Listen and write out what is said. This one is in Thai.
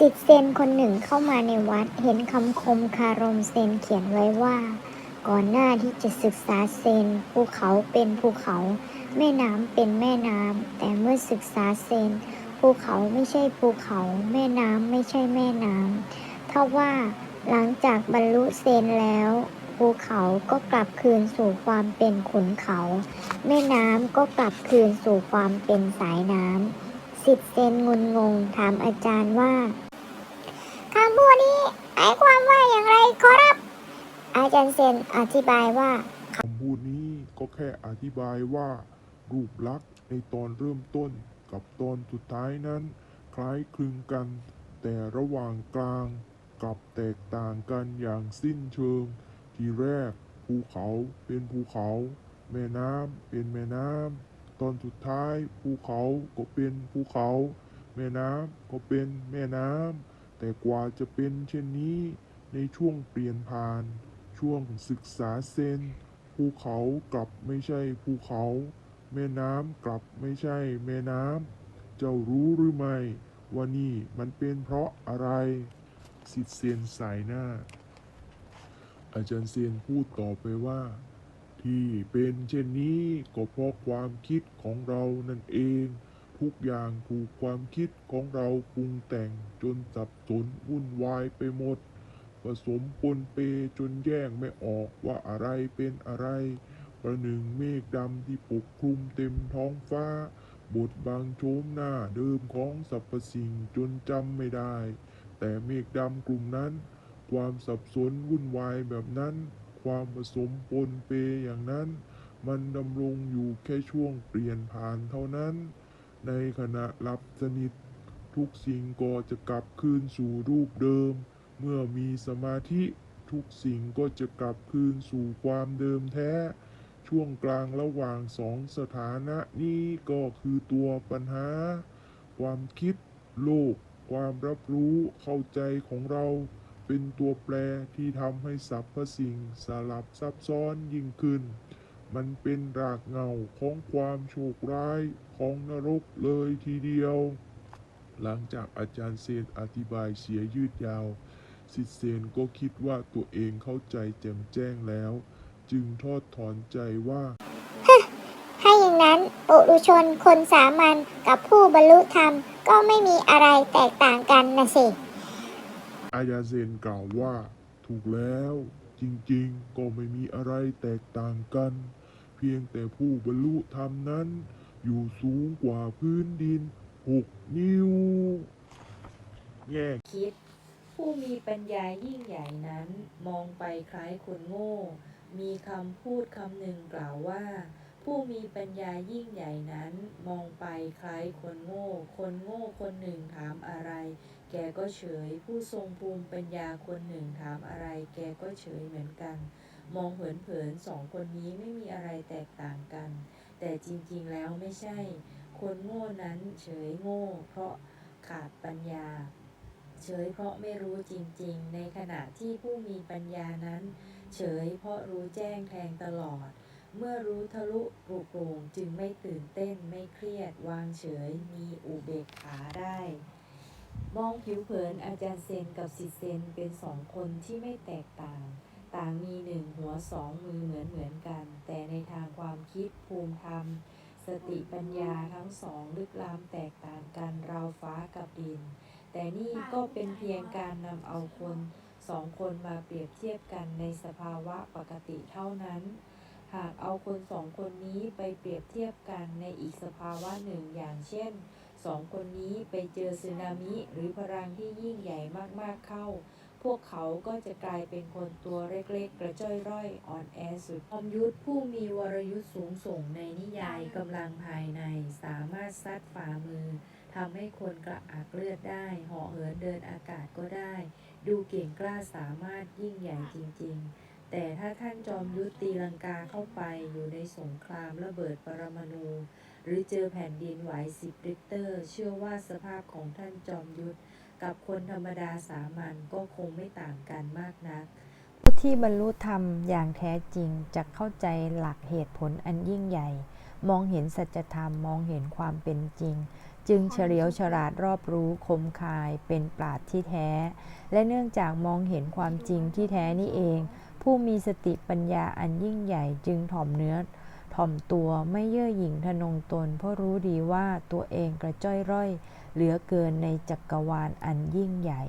สิทธิเซนคนหนึ่งเข้ามาในวัดเห็นคำคมคารมเซนเขียนไว้ว่า ก่อนหน้าที่จะศึกษาเซนภูเขาเป็นภูเขา แม่น้ำเป็นแม่น้ำแต่เมื่อศึกษาเซนภูเขาไม่ใช่ภูเขา แม่น้ำไม่ใช่แม่น้ำถ้าว่าหลังจากบรรลุเซนแล้วภูเขาก็กลับคืนสู่ความเป็นขุนเขา แม่น้ำก็กลับคืนสู่ความเป็นสายน้ำสิทธิเซนงุนงงถามอาจารย์ว่าคำพูดนี้หมายความว่าอย่างไร ขอรับ อาจารย์เซนอธิบายว่า คำพูดนี้ก็แค่อธิบายว่า รูปลักษณ์ในตอนเริ่มต้นกับตอนสุดท้ายนั้น คล้ายคลึงกัน แต่ระหว่างกลางกลับแตกต่างกันอย่างสิ้นเชิง ทีแรกภูเขาเป็นภูเขา แม่น้ำเป็นแม่น้ำตอนสุดท้ายภูเขาก็เป็นภูเขา แม่น้ำก็เป็นแม่น้ำแต่กว่าจะเป็นเช่นนี้ ในช่วงเปลี่ยนผ่าน ช่วงศึกษาเซนภูเขากลับไม่ใช่ภูเขา แม่น้ำกลับไม่ใช่แม่น้ำเจ้ารู้หรือไม่ว่านี่มันเป็นเพราะอะไร สิทธิเซนสายหน้า อาจารย์เซนพูดต่อไปว่า ที่เป็นเช่นนี้ก็เพราะความคิดของเรานั่นเอง ทุกอย่างถูกความคิดของเราปรุงแต่งจนสับสนวุ่นวายไปหมด ผสมปนเปจนแยกไม่ออกว่าอะไรเป็นอะไร ประหนึ่งเมฆดำที่ปกคลุมเต็มท้องฟ้า บทบังโฉมหน้าเดิมของสรรพสิ่งจนจำไม่ได้ แต่เมฆดำกลุ่มนั้น ความสับสนวุ่นวายแบบนั้น ความผสมปนเปอย่างนั้น มันดำรงอยู่แค่ช่วงเปลี่ยนผ่านเท่านั้น ในขณะหลับสนิท ทุกสิ่งก็จะกลับคืนสู่รูปเดิม เมื่อมีสมาธิทุกสิ่งก็จะกลับคืนสู่ความเดิมแท้ ช่วงกลางระหว่างสองสถานะนี้ก็คือตัวปัญหา ความคิด โลก ความรับรู้เข้าใจของเราเป็นตัวแปรที่ทำให้สรรพสิ่งสลับซับซ้อนยิ่งขึ้น มันเป็นรากเหง้าของความโชคร้ายของนรกเลยทีเดียว หลังจากอาจารย์เซนอธิบายเสียยืดยาว สิทธิเซนก็คิดว่าตัวเองเข้าใจแจ่มแจ้งแล้ว จึงทอดถอนใจว่าถ้าอย่างนั้นปุถุชนคนสามัญกับผู้บรรลุธรรมก็ไม่มีอะไรแตกต่างกันนะสิ อายาเซนกล่าวว่า ถูกแล้ว จริงๆ ก็ไม่มีอะไรแตกต่างกัน เพียงแต่ผู้บรรลุธรรมนั้น อยู่สูงกว่าพื้นดินหกนิ้ว แง่คิด ผู้มีปัญญายิ่งใหญ่นั้น มองไปคล้ายคนโง่ มีคำพูดคำหนึ่งกล่าวว่า ผู้มีปัญญายิ่งใหญ่นั้น มองไปคล้ายคนโง่ คนโง่คนหนึ่งถามอะไร แกก็เฉย ผู้ทรงภูมิปัญญาคนหนึ่งถามอะไร แกก็เฉยเหมือนกัน มองเผินๆสองคนนี้ไม่มีอะไรแตกต่างกัน แต่จริงๆแล้วไม่ใช่ คนโง่นั้นเฉยโง่ เพราะขาดปัญญา เฉยเพราะไม่รู้จริงๆ ในขณะที่ผู้มีปัญญานั้น เฉยเพราะรู้แจ้งแทงตลอด เมื่อรู้ทะลุปลุกโปร่งจึงไม่ตื่นเต้นไม่เครียด วางเฉยมีอุเบกขาได้ มองผิวเผินอาจารย์เซนกับสิทธิเซนเป็นสองคนที่ไม่แตกต่าง ต่างมีหนึ่งหัวสองมือเหมือนเหมือนกัน แต่ในทางความคิดภูมิธรรม สติปัญญาทั้งสองลึกล้ำแตกต่างกันราวฟ้ากับดิน แต่นี่ก็เป็นเพียงการนำเอาคนสองคนมาเปรียบเทียบกันในสภาวะปกติเท่านั้น หากเอาคนสองคนนี้ไปเปรียบเทียบกันในอีกสภาวะหนึ่งอย่างเช่นสองคนนี้ไปเจอสึนามิหรือพลังที่ยิ่งใหญ่มากๆเข้า พวกเขาก็จะกลายเป็นคนตัวเล็กๆ กระจ้อยร่อยอ่อนแอสุดอมยุทธผู้มีวรยุทธสูงส่งในนิยายกำลังภายในสามารถซัดฝ่ามือ ทำให้คนกระอักเลือดได้เหาะเหินเดินอากาศก็ได้ ดูเก่งกล้าสามารถยิ่งใหญ่จริง ๆ แต่ถ้าท่านจอมยุทธตีลังกาเข้าไปอยู่ในสงครามระเบิดปรมาณูหรือเจอแผ่นดินไหวสิบริกเตอร์ เชื่อว่าสภาพของท่านจอมยุทธกับคนธรรมดาสามัญก็คงไม่ต่างกันมากนัก ผู้ที่บรรลุธรรมอย่างแท้จริงจะเข้าใจหลักเหตุผลอันยิ่งใหญ่ มองเห็นสัจธรรมมองเห็นความเป็นจริง จึงเฉลียวฉลาดรอบรู้คมคายเป็นปราดที่แท้ และเนื่องจากมองเห็นความจริงที่แท้นี่เอง ผู้มีสติปัญญาอันยิ่งใหญ่จึงถ่อมเนื้อ ถ่อมตัวไม่เย่อหยิ่งทะนงตน เพราะรู้ดีว่าตัวเองกระจ้อยร่อย เหลือเกินในจักรวาลอันยิ่งใหญ่